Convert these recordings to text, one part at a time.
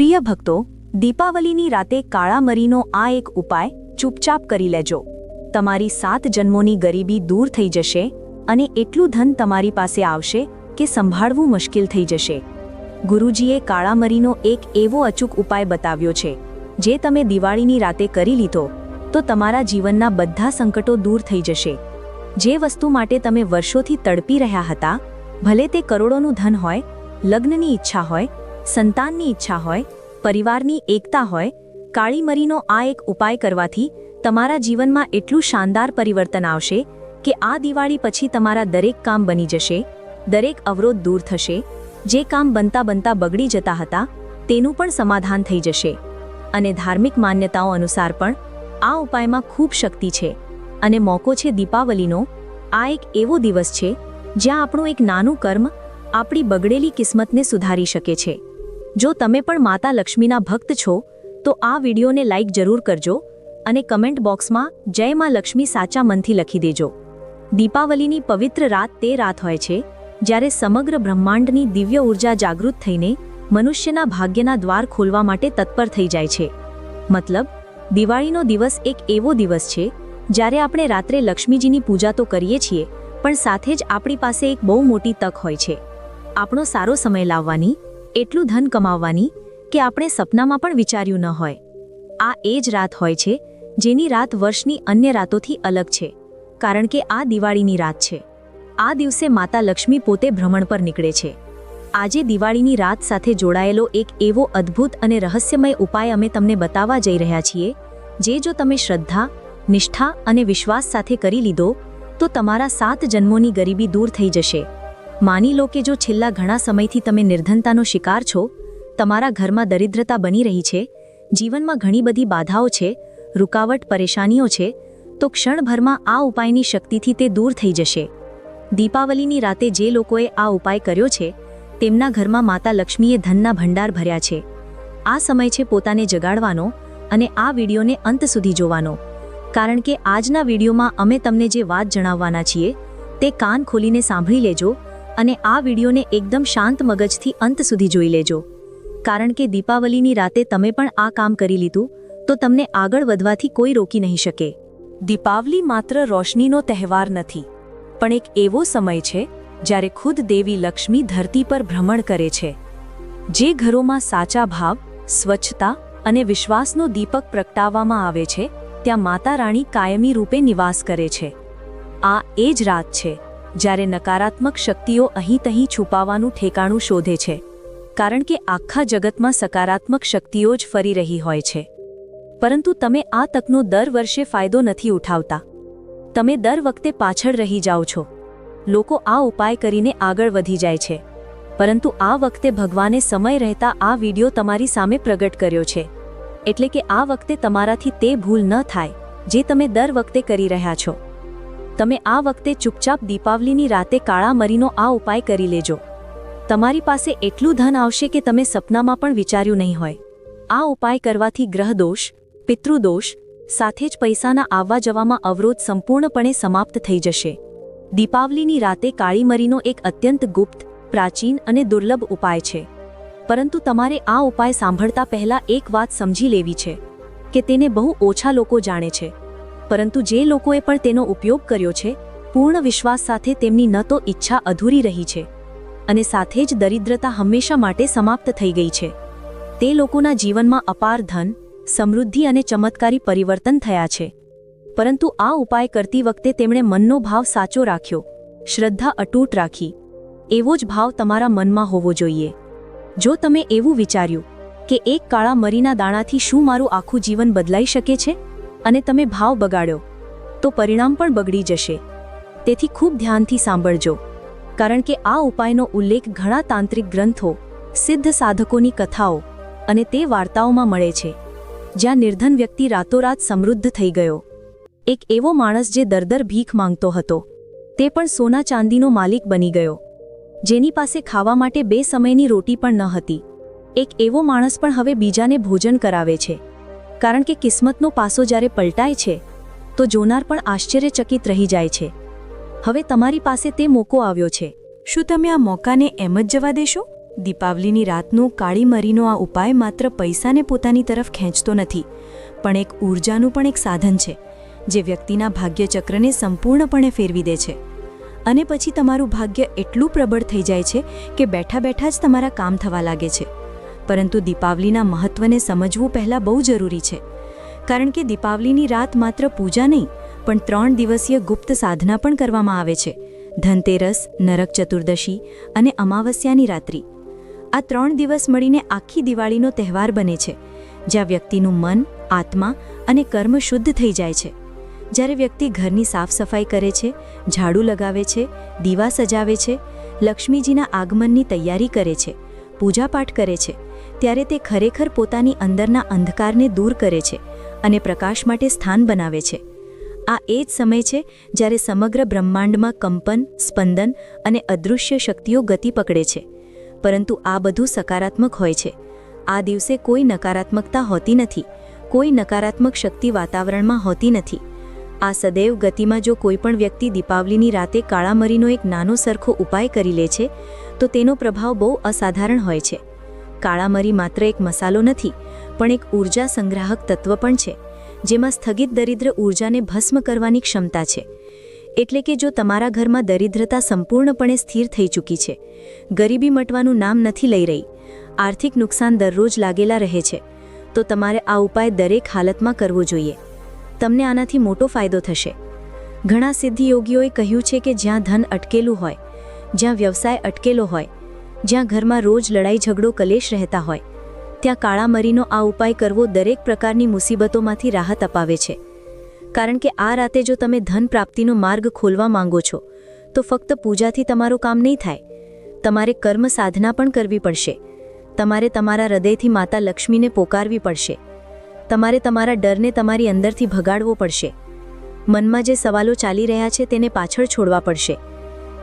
પ્રિય ભક્તો, દીપાવલીની રાતે કાળા મરીનો આ એક ઉપાય ચૂપચાપ કરી લેજો. તમારી સાત જન્મોની ગરીબી દૂર થઈ જશે અને એટલું ધન તમારી પાસે આવશે કે સંભાળવું મુશ્કેલ થઈ જશે. ગુરુજીએ કાળા મરીનો એક એવો અચૂક ઉપાય બતાવ્યો છે, જે તમે દિવાળીની રાતે કરી લીધો, તો તમારા જીવનના બધા સંકટો દૂર થઈ જશે. જે વસ્તુ માટે તમે વર્ષોથી તડપી રહ્યા હતા, ભલે તે કરોડોનું ધન હોય, લગ્નની ઈચ્છા હોય સંતાનની ઈચ્છા હોય, પરિવારની એકતા હોય, કાળી મરીનો આ એક ઉપાય કરવાથી તમારા જીવનમાં એટલું શાનદાર પરિવર્તન આવશે કે આ દિવાળી પછી તમારા દરેક કામ બની જશે, દરેક અવરોધ દૂર થશે, જે કામ બનતા બનતા બગડી જતા હતા, તેનું પણ સમાધાન થઈ જશે. અને ધાર્મિક માન્યતાઓ અનુસાર પણ આ ઉપાયમાં ખૂબ શક્તિ છે. અને મોકો છે દીપાવલીનો, આ એક એવો દિવસ છે જ્યાં આપણું એક નાનું કર્મ આપણી બગડેલી કિસ્મતને સુધારી શકે છે. જો તમે પણ માતા લક્ષ્મીના ભક્ત છો, તો આ વિડીયોને લાઇક જરૂર કરજો અને કમેન્ટ બોક્સમાં જય માં લક્ષ્મી સાચા મનથી લખી દેજો. દીપાવલીની પવિત્ર રાત તે રાત હોય છે, જ્યારે સમગ્ર બ્રહ્માંડની દિવ્ય ઊર્જા જાગૃત થઈને મનુષ્યના ભાગ્યના દ્વાર ખોલવા માટે તત્પર થઈ જાય છે. મતલબ, દિવાળીનો દિવસ એક એવો દિવસ છે, જ્યારે આપણે રાત્રે લક્ષ્મીજીની પૂજા તો કરીએ છીએ, પણ સાથે જ આપણી પાસે એક બહુ મોટી તક હોય છે. આપણો સારો સમય લાવવાની એટલું ધન કમાવવાની કે આપણે સપનામાં પણ વિચાર્યું ન હોય. આ એ જ રાત હોય છે, જેની રાત વર્ષની અન્ય રાતોથી અલગ છે, કારણ કે આ દિવાળીની રાત છે. આ દિવસે માતા લક્ષ્મી પોતે ભ્રમણ પર નીકળે છે. આજે દિવાળીની રાત સાથે જોડાયેલો એક એવો અદ્ભુત અને રહસ્યમય ઉપાય અમે તમને બતાવવા જઈ રહ્યા છીએ, જે જો તમે શ્રદ્ધા, નિષ્ઠા અને વિશ્વાસ સાથે કરી લીધો, તો તમારા સાત જન્મોની ગરીબી દૂર થઈ જશે. માની લો કે જો છેલ્લા ઘણા સમયથી તમે નિર્ધનતાનો શિકાર છો, તમારા ઘરમાં દરિદ્રતા બની રહી છે, જીવનમાં ઘણી બધી બાધાઓ છે, રૂકાવટ પરેશાનીઓ છે, તો ક્ષણભરમાં આ ઉપાયની શક્તિથી તે દૂર થઈ જશે. દીપાવલીની રાતે જે લોકોએ આ ઉપાય કર્યો છે, તેમના ઘરમાં માતા લક્ષ્મીએ ધનના ભંડાર ભર્યા છે. આ સમય છે પોતાને જગાડવાનો અને આ વિડીયોને અંત સુધી જોવાનો. કારણ કે આજના વિડીયોમાં અમે તમને જે વાત જણાવવાના છીએ, તે કાન ખોલીને સાંભળી લેજો અને આ વિડીયોને એકદમ શાંત મગજથી અંત સુધી જોઈ લેજો. કારણ કે દીપાવલીની રાતે તમે પણ આ કામ કરી લીધું, તો તમને આગળ વધવાથી કોઈ રોકી નહીં શકે. દીપાવલી માત્ર રોશનીનો તહેવાર નથી, પણ એક એવો સમય છે, જ્યારે ખુદ દેવી લક્ષ્મી ધરતી પર ભ્રમણ કરે છે. જે ઘરોમાં સાચા ભાવ, સ્વચ્છતા અને વિશ્વાસનો દીપક પ્રગટાવવામાં આવે છે, ત્યાં માતા રાણી કાયમી રૂપે નિવાસ કરે છે. આ એ જ રાત છે જ્યારે નકારાત્મક શક્તિઓ અહીં તહીં છુપાવાનું ઠેકાણું શોધે છે, કારણ કે આખા જગતમાં સકારાત્મક શક્તિઓ જ ફરી રહી હોય છે. પરંતુ તમે આ તકનો દર વર્ષે ફાયદો નથી ઉઠાવતા. તમે દર વખતે પાછળ રહી જાઓ છો. લોકો આ ઉપાય કરીને આગળ વધી જાય છે. પરંતુ આ વખતે ભગવાને સમય રહેતા આ વિડિયો તમારી સામે પ્રગટ કર્યો છે. એટલે કે આ વખતે તમારાથી તે ભૂલ ન થાય, જે તમે દર વખતે કરી રહ્યા છો. તમે આ વખતે ચૂપચાપ દીપાવલીની રાતે કાળા મરીનો આ ઉપાય કરી લેજો. તમારી પાસે એટલું ધન આવશે કે તમે સપનામાં પણ વિચાર્યું નહીં હોય. આ ઉપાય કરવાથી ગ્રહદોષ પિતૃદોષ સાથે જ પૈસાના આવવા જવામાં અવરોધ સંપૂર્ણપણે સમાપ્ત થઈ જશે. દીપાવલીની રાતે કાળીમરીનો એક અત્યંત ગુપ્ત, પ્રાચીન અને દુર્લભ ઉપાય છે. પરંતુ તમારે આ ઉપાય સાંભળતા પહેલા એક વાત સમજી લેવી છે, કે તેને બહુ ઓછા લોકો જાણે છે. પરંતુ જે લોકોએ પણ તેનો ઉપયોગ કર્યો છે, પૂર્ણ વિશ્વાસ સાથે તેમની ન તો ઈચ્છા અધૂરી રહી છે. અને સાથે જ દરિદ્રતા હંમેશા માટે સમાપ્ત થઈ ગઈ છે. તે લોકોના જીવનમાં અપાર ધન, સમૃદ્ધિ અને ચમત્કારી પરિવર્તન થયા છે. પરંતુ આ ઉપાય કરતી વખતે તેમણે મનનો ભાવ સાચો રાખ્યો. શ્રદ્ધા અટૂટ રાખી. એવો જ ભાવ તમારા મનમાં હોવો જોઈએ. જો તમે એવું વિચાર્યું કે એક કાળા મરીના દાણાથી શું મારું આખું જીવન બદલાઈ શકે છે? અને તમે ભાવ બગાડ્યો, તો પરિણામ પણ બગડી જશે. તેથી ખૂબ ધ્યાનથી સાંભળજો. કારણ કે આ ઉપાયનો ઉલ્લેખ ઘણા તાંત્રિક ગ્રંથો, સિદ્ધ સાધકોની કથાઓ અને તે વાર્તાઓમાં મળે છે. જ્યાં નિર્ધન વ્યક્તિ રાતોરાત સમૃદ્ધ થઈ ગયો. એક એવો માણસ જે દરદર ભીખ માંગતો હતો. તે પણ સોના ચાંદીનો માલિક બની ગયો. જેની પાસે ખાવા માટે બે સમયની રોટી પણ ન હતી. એક એવો માણસ પણ હવે બીજાને ભોજન કરાવે છે. કારણ કે કિસ્મતનો પાસો જ્યારે પલટાય છે, તો જોનાર પણ આશ્ચર્યચકિત રહી જાય છે. હવે તમારી પાસે તે મોકો આવ્યો છે. શું તમે આ મોકાને એમ જ જવા દેશો? દીપાવલીની રાતનો કાળી મરીનો આ ઉપાય માત્ર પૈસાને પોતાની તરફ ખેંચતો નથી, પણ એક ઊર્જાનું પણ એક સાધન છે, જે વ્યક્તિના ભાગ્યચક્રને સંપૂર્ણપણે ફેરવી દે છે. અને પછી તમારું ભાગ્ય એટલું પ્રબળ થઈ જાય છે કે બેઠા બેઠા જ તમારા કામ થવા લાગે છે. પરંતુ દીપાવલીના મહત્વને સમજવું પહેલાં બહુ જરૂરી છે. કારણ કે દીપાવલીની રાત માત્ર પૂજા નહીં, પણ ત્રણ દિવસીય ગુપ્ત સાધના પણ કરવામાં આવે છે. ધનતેરસ, નરક ચતુર્દશી અને અમાવસ્યાની રાત્રિ. આ ત્રણ દિવસ મળીને આખી દિવાળીનો તહેવાર બને છે, જ્યાં વ્યક્તિનું મન, આત્મા અને કર્મ શુદ્ધ થઈ જાય છે. જ્યારે વ્યક્તિ ઘરની સાફ સફાઈ કરે છે, ઝાડુ લગાવે છે, દીવા સજાવે છે, લક્ષ્મીજીના આગમનની તૈયારી કરે છે, પૂજાપાઠ કરે છે ત્યારે તે ખરેખર પોતાની અંદરના અંધકારને દૂર કરે છે અને પ્રકાશ માટે સ્થાન બનાવે છે. આ એ જ સમય છે જ્યારે સમગ્ર બ્રહ્માંડમાં કંપન, સ્પંદન અને અદૃશ્ય શક્તિઓ ગતિ પકડે છે. પરંતુ આ બધું સકારાત્મક હોય છે. આ દિવસે કોઈ નકારાત્મકતા હોતી નથી. કોઈ નકારાત્મક શક્તિ વાતાવરણમાં હોતી નથી. આ સદૈવ ગતિમાં જો કોઈ પણ વ્યક્તિ દીપાવલીની રાતે કાળામરીનો એક નાનો સરખો ઉપાય કરી લે છે, તો તેનો પ્રભાવ બહુ અસાધારણ હોય છે. કાળામરી માત્ર એક મસાલો નથી, પણ એક ઊર્જા સંગ્રાહક તત્વ પણ છે, જેમાં સ્થગિત દરિદ્ર ઊર્જાને ભસ્મ કરવાની ક્ષમતા છે. એટલે કે જો તમારા ઘરમાં દરિદ્રતા સંપૂર્ણપણે સ્થિર થઈ ચૂકી છે, ગરીબી મટવાનું નામ નથી લઈ રહી, આર્થિક નુકસાન દરરોજ લાગેલા રહે છે, તો તમારે આ ઉપાય દરેક હાલતમાં કરવો જોઈએ. તમને આનાથી મોટો ફાયદો થશે. ઘણા સિદ્ધિયોગીઓએ કહ્યું છે કે જ્યાં ધન અટકેલું હોય, જ્યાં વ્યવસાય અટકેલો હોય જ્યાં ઘરમાં રોજ લડાઈ ઝઘડો કલેશ રહેતા હોય. ત્યાં કાળા મરીનો આ ઉપાય કરવો દરેક પ્રકારની મુસીબતોમાંથી રાહત અપાવે છે. કારણ કે આ રાતે જો તમે ધન પ્રાપ્તિનો માર્ગ ખોલવા માંગો છો, તો ફક્ત પૂજાથી તમારું કામ નહીં થાય. તમારે કર્મ સાધના પણ કરવી પડશે. તમારે તમારા હૃદયથી માતા લક્ષ્મીને પોકારવી પડશે. તમારે તમારા ડરને તમારી અંદરથી ભગાડવો પડશે. મનમાં જે સવાલો ચાલી રહ્યા છે તેને પાછળ છોડવા પડશે.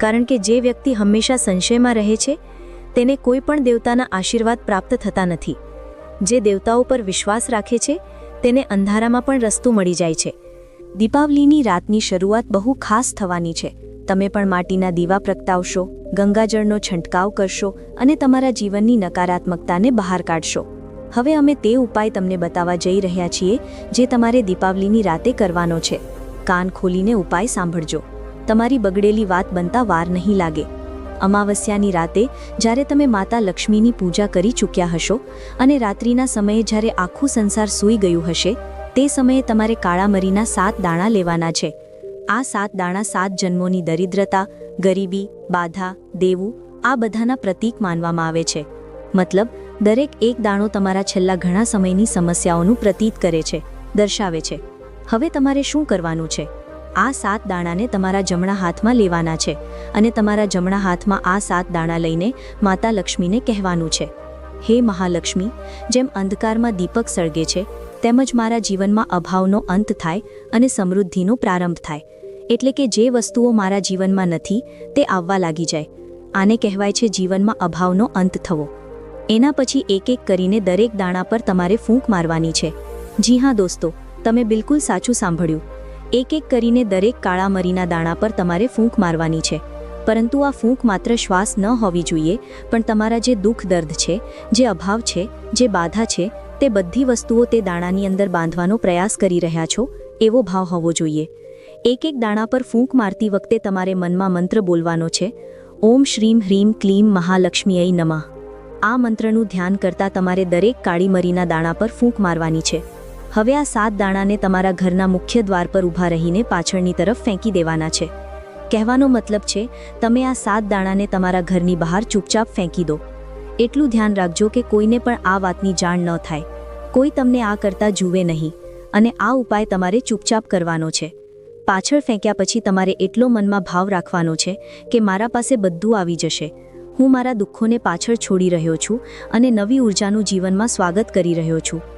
કારણ કે જે વ્યક્તિ હંમેશા સંશયમાં રહે છે તેને કોઈ પણ દેવતાના આશીર્વાદ પ્રાપ્ત થતા નથી. જે દેવતાઓ પર વિશ્વાસ રાખે છે, તેને અંધારામાં પણ રસ્તો મળી જાય છે. દીપાવલીની રાતની શરૂઆત બહુ ખાસ થવાની છે. તમે પણ માટીના દીવા પ્રગટાવશો, ગંગાજળનો છંટકાવ કરશો અને તમારા જીવનની નકારાત્મકતાને બહાર કાઢશો. હવે અમે તે ઉપાય તમને બતાવવા જઈ રહ્યા છીએ, જે તમારે દીપાવલીની રાતે કરવાનો છે. કાન ખોલીને ઉપાય સાંભળજો. તમારી બગડેલી વાત બનતા વાર નહીં લાગે. અમાવસ્યાની રાતે જ્યારે તમે માતા લક્ષ્મીની પૂજા કરી ચૂક્યા હશો અને રાત્રિના સમયે જ્યારે આખું સંસાર સૂઈ ગયું હશે, તે સમયે તમારે કાળામરીના સાત દાણા લેવાના છે. આ સાત દાણા સાત જન્મોની દરિદ્રતા, ગરીબી, બાધા, દેવું, આ બધાના પ્રતીક માનવામાં આવે છે. મતલબ, દરેક એક દાણો તમારા છેલ્લા ઘણા સમયની સમસ્યાઓનું પ્રતીત કરે છે, દર્શાવે છે. હવે તમારે શું કરવાનું છે? આ સાત દાણાને તમારા જમણા હાથમાં લેવાના છે અને તમારા જમણા હાથમાં આ સાત દાણા લઈને માતા લક્ષ્મીને કહેવાનું છે. હે મહાલક્ષ્મી, જેમ અંધકારમાં દીપક સળગે છે, તેમજ મારા જીવનમાં અભાવનો અંત થાય અને સમૃદ્ધિનો પ્રારંભ થાય, એટલે કે જે વસ્તુઓ મારા જીવનમાં નથી, તે આવવા લાગી જાય. આને કહેવાય છે જીવનમાં અભાવનો અંત થવો. એના પછી એક એક કરીને દરેક દાણા પર તમારે ફૂંક મારવાની છે. જી હા દોસ્તો, તમે બિલકુલ સાચું સાંભળ્યું. એક એક કરીને દરેક કાળા મરીના દાણા પર તમારે ફૂંક મારવાની છે. પરંતુ આ ફૂંક માત્ર શ્વાસ ન હોવી જોઈએ, પણ તમારા જે દુઃખ દર્દ છે, જે અભાવ છે, જે બાધા છે, તે બધી વસ્તુઓ તે દાણાની અંદર બાંધવાનો પ્રયાસ કરી રહ્યા છો, એવો ભાવ હોવો જોઈએ. એક એક દાણા પર ફૂંક મારતી વખતે તમારે મનમાં મંત્ર બોલવાનો છે, ઓમ શ્રીમ હ્રીમ ક્લીમ મહાલક્ષ્મીય નમઃ. આ મંત્રનું ધ્યાન કરતા તમારે દરેક કાળી મરીના દાણા પર ફૂંક મારવાની છે. હવે આ સાત દાણાને તમારા ઘરના મુખ્ય દ્વાર પર ઊભા રહીને પાછળની તરફ ફેંકી દેવાના છે. કહેવાનો મતલબ છે, તમે આ સાત દાણાને તમારા ઘરની બહાર ચૂપચાપ ફેંકી દો. એટલું ધ્યાન રાખજો કે કોઈને પણ આ વાતની જાણ ન થાય. કોઈ તમને આ કરતા જુએ નહીં અને આ ઉપાય તમારે ચૂપચાપ કરવાનો છે. પાછળ ફેંક્યા પછી તમારે એટલો મનમાં ભાવ રાખવાનો છે કે મારા પાસે બધું આવી જશે. હું મારા દુઃખોને પાછળ છોડી રહ્યો છું અને નવી ઉર્જાનું જીવનમાં સ્વાગત કરી રહ્યો છું.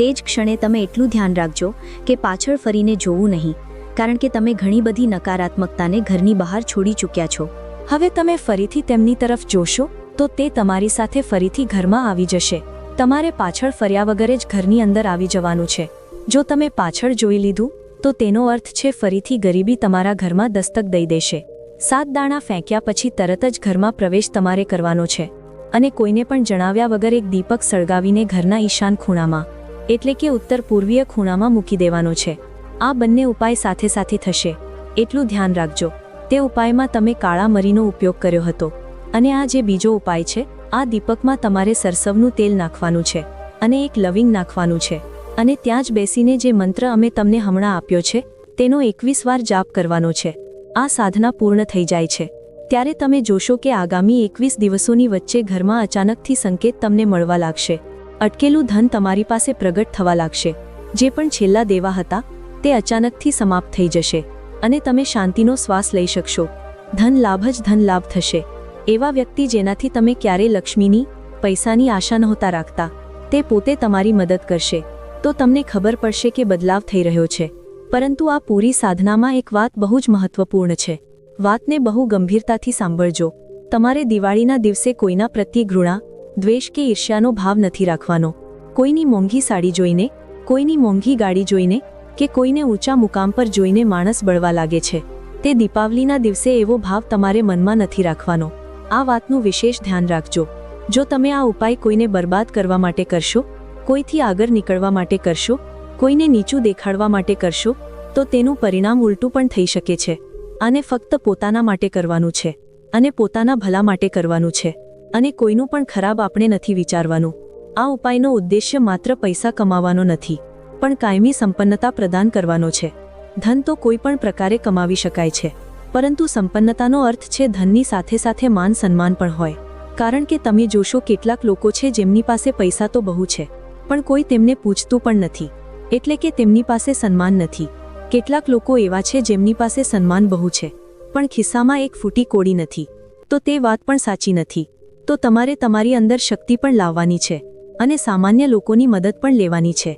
તે જ ક્ષણે તમે એટલું ધ્યાન રાખજો કે પાછળ ફરીને જોવું નહીં, કારણ કે તમે ઘણી બધી નકારાત્મકતાને ઘરની બહાર છોડી ચૂક્યા છો. હવે તમે ફરીથી તેમની તરફ જોશો, તો તે તમારી સાથે ફરીથી ઘરમાં આવી જશે. તમારે પાછળ ફર્યા વગર જ ઘરની અંદર આવી જવાનું છે. જો તમે પાછળ જોઈ લીધું, તો તેનો અર્થ છે ફરીથી ગરીબી તમારા ઘરમાં દસ્તક દઈ દેશે. સાત દાણા ફેંક્યા પછી તરત જ ઘરમાં પ્રવેશ તમારે કરવાનો છે. અને કોઈને પણ જણાવ્યા વગર એક દીપક સળગાવીને ઘરના ઈશાન ખૂણામાં એટલે કે ઉત્તર પૂર્વીય ખૂણામાં મૂકી દેવાનો છે. આ બંને ઉપાય સાથે સાથે થશે. એટલું ધ્યાન રાખજો. તે ઉપાયમાં તમે કાળા મરીનો ઉપયોગ કર્યો હતો. અને આ જે બીજો ઉપાય છે, આ દીપકમાં તમારે સરસવનું તેલ નાખવાનું છે. અને એક લવિંગ નાખવાનું છે. અને ત્યાં જ બેસીને જે મંત્ર અમે તમને હમણાં આપ્યો છે, તેનો એકવીસ વાર જાપ કરવાનો છે. આ સાધના પૂર્ણ થઈ જાય છે. ત્યારે તમે જોશો કે આગામી એકવીસ દિવસોની વચ્ચે ઘરમાં અચાનકથી સંકેત તમને મળવા લાગશે. અટકેલું ધન તમારી પાસે પ્રગટ થવા લાગશે. જે પણ છેલ્લા દેવા હતા, તે અચાનકથી સમાપ્ત થઈ જશે અને તમે શાંતિનો શ્વાસ લઈ શકશો. ધન લાભ જ ધન લાભ થશે. એવા વ્યક્તિ જેનાથી તમે ક્યારેય લક્ષ્મીની, પૈસાની આશા નહોતા રાખતા, તે પોતે તમારી મદદ કરશે. તો તમને ખબર પડશે કે બદલાવ થઈ રહ્યો છે. પરંતુ આ પૂરી સાધનામાં એક વાત બહુ જ મહત્વપૂર્ણ છે. વાતને બહુ ગંભીરતાથી સાંભળજો. તમારે દિવાળીના દિવસે કોઈના પ્રત્યે ઘૃણા દ્વેષ કે ઈર્ષ્યાનો ભાવ નથી રાખવાનો. કોઈની મોંઘી સાડી જોઈને, કોઈની મોંઘી ગાડી જોઈને કે કોઈને ઊંચા મુકામ પર જોઈને માણસ બળવા લાગે છે. તે દીપાવલીના દિવસે એવો ભાવ તમારે મનમાં નથી રાખવાનો. આ વાતનું વિશેષ ધ્યાન રાખજો. જો તમે આ ઉપાય કોઈને બરબાદ કરવા માટે કરશો, કોઈથી આગળ નીકળવા માટે કરશો, કોઈને નીચું દેખાડવા માટે કરશો, તો તેનું પરિણામ ઉલટું પણ થઈ શકે છે. આને ફક્ત પોતાના માટે કરવાનું છે. અને પોતાના ભલા માટે કરવાનું છે. અને કોઈનું પણ ખરાબ આપણે નથી વિચારવાનું. આ ઉપાયનો ઉદ્દેશ્ય માત્ર પૈસા કમાવાનો નથી, પણ કાયમી સંપન્નતા પ્રદાન કરવાનો છે. ધન તો કોઈ પણ પ્રકારે કમાવી શકાય છે, પરંતુ સંપન્નતાનો અર્થ છે ધનની સાથે સાથે માન સન્માન પણ હોય. કારણ કે તમે જોશો કેટલાક લોકો છે જેમની પાસે પૈસા તો બહુ છે, પણ કોઈ તેમને પૂછતું પણ નથી, એટલે કે તેમની પાસે સન્માન નથી. કેટલાક લોકો એવા છે જેમની પાસે સન્માન બહુ છે, પણ ખિસ્સામાં એક ફૂટી કોડી નથી. તો તે વાત પણ સાચી નથી. તો તમારે તમારી અંદર શક્તિ પણ લાવવાની છે અને સામાન્ય લોકોની મદદ પણ લેવાની છે.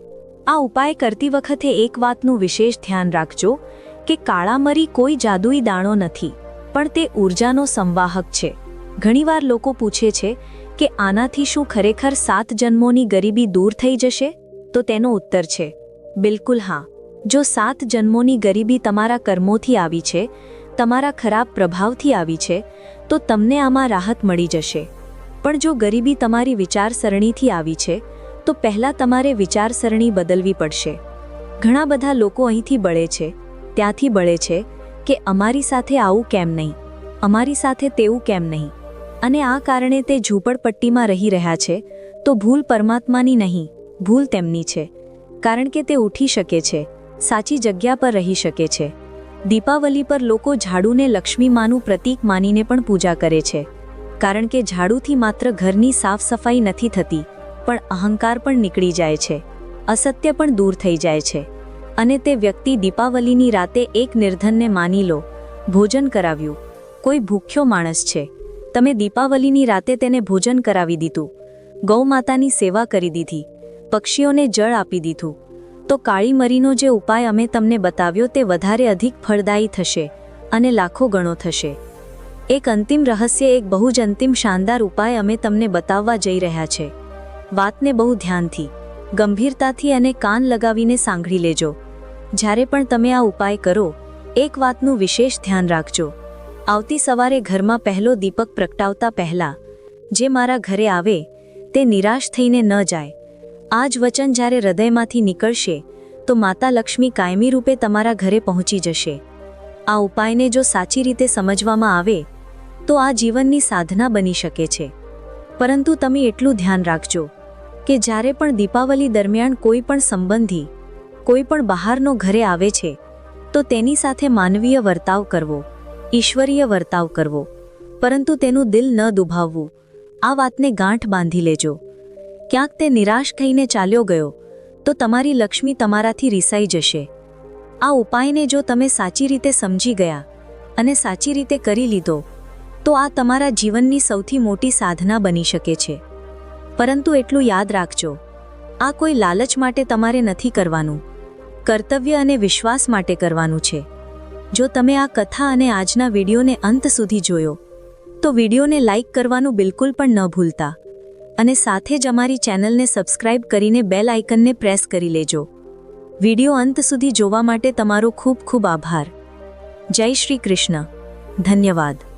આ ઉપાય કરતી વખતે એક વાતનું વિશેષ ધ્યાન રાખજો કે કાળા મરી કોઈ જાદુઈ દાણો નથી, પણ તે ઊર્જાનો સંવાહક છે. ઘણીવાર લોકો પૂછે છે કે આનાથી શું ખરેખર સાત જન્મોની ગરીબી દૂર થઈ જશે? તો તેનો ઉત્તર છે, બિલકુલ હા. જો સાત જન્મોની ગરીબી તમારા કર્મોથી આવી છે, તમારા ખરાબ પ્રભાવથી આવી છે, તો તમને આમાં રાહત મળી જશે. પણ જો ગરીબી તમારી વિચારસરણીથી આવી છે, તો પહેલાં તમારે વિચારસરણી બદલવી પડશે. ઘણા બધા લોકો અહીંથી બળે છે, ત્યાંથી બળે છે કે અમારી સાથે આવું કેમ નહીં, અમારી સાથે તેવું કેમ નહીં. અને આ કારણે તે ઝૂંપડપટ્ટીમાં રહી રહ્યા છે, તો ભૂલ પરમાત્માની નહીં, ભૂલ તેમની છે. કારણ કે તે ઉઠી શકે છે, સાચી જગ્યા પર રહી શકે છે. દીપાવલી પર લોકો ઝાડુને લક્ષ્મી માનું પ્રતીક માનીને પણ પૂજા કરે છે. કારણ કે ઝાડુથી માત્ર ઘરની સાફ સફાઈ નથી થતી, પણ અહંકાર પણ નીકળી જાય છે, અસત્ય પણ દૂર થઈ જાય છે. અને તે વ્યક્તિ દીપાવલીની રાતે એક નિર્ધનને માની લો, ભોજન કરાવ્યું. કોઈ ભૂખ્યો માણસ છે. તમે દીપાવલીની રાતે તેને ભોજન કરાવી દીધું. ગૌમાતાની સેવા કરી દીધી. પક્ષીઓને જળ આપી દીધું. તો કાળી મરીનો જે ઉપાય અમે તમને બતાવ્યો તે વધારે અધિક ફળદાયી થશે અને લાખો ગણો થશે. એક અંતિમ રહસ્ય, એક બહુ જ અંતિમ શાનદાર ઉપાય અમે તમને બતાવવા જઈ રહ્યા છે. વાતને બહુ ધ્યાનથી, ગંભીરતાથી અને કાન લગાવીને સાંભળી લેજો. જ્યારે પણ તમે આ ઉપાય કરો, એક વાતનું વિશેષ ધ્યાન રાખજો. આવતી સવારે ઘરમાં પહેલો દીપક પ્રગટાવતા પહેલા, જે મારા ઘરે આવે, તે નિરાશ થઈને ન જાય. આ જ વચન જ્યારે હૃદયમાંથી નીકળશે, તો માતા લક્ષ્મી કાયમી રૂપે તમારા ઘરે પહોંચી જશે. આ ઉપાયને જો સાચી રીતે સમજવામાં આવે તો આ જીવનની સાધના બની શકે છે. પરંતુ તમે એટલું ધ્યાન રાખજો કે જ્યારે પણ દીપાવલી દરમિયાન કોઈ પણ સંબંધી, કોઈ પણ બહારનો ઘરે આવે છે, તો તેની સાથે માનવીય વર્તાવ કરવો, ઈશ્વરીય વર્તાવ કરવો. પરંતુ તેનું દિલ ન દુભાવવું. આ વાતને ગાંઠ બાંધી લેજો. ક્યાંક તે નિરાશ થઈને ચાલ્યો ગયો, તો તમારી લક્ષ્મી તમારાથી રિસાઈ જશે. આ ઉપાયને જો તમે સાચી રીતે સમજી ગયા અને સાચી રીતે કરી લીધો તો આ તમારા જીવનની સૌથી મોટી સાધના બની શકે છે. પરંતુ એટલું યાદ રાખજો, આ કોઈ લાલચ માટે તમારે નથી કરવાનું. કર્તવ્ય અને વિશ્વાસ માટે કરવાનું છે. જો તમે આ કથા અને આજના વિડીયોને અંત સુધી જોયો, તો વિડીયોને લાઇક કરવાનું બિલકુલ પણ ન ભૂલતા. અને સાથે જ અમારી ચેનલને સબસ્ક્રાઇબ કરીને બેલ આઇકનને પ્રેસ કરી લેજો. વીડિયો અંત સુધી જોવા માટે તમારો ખૂબ ખૂબ આભાર. જય શ્રી કૃષ્ણ. ધન્યવાદ.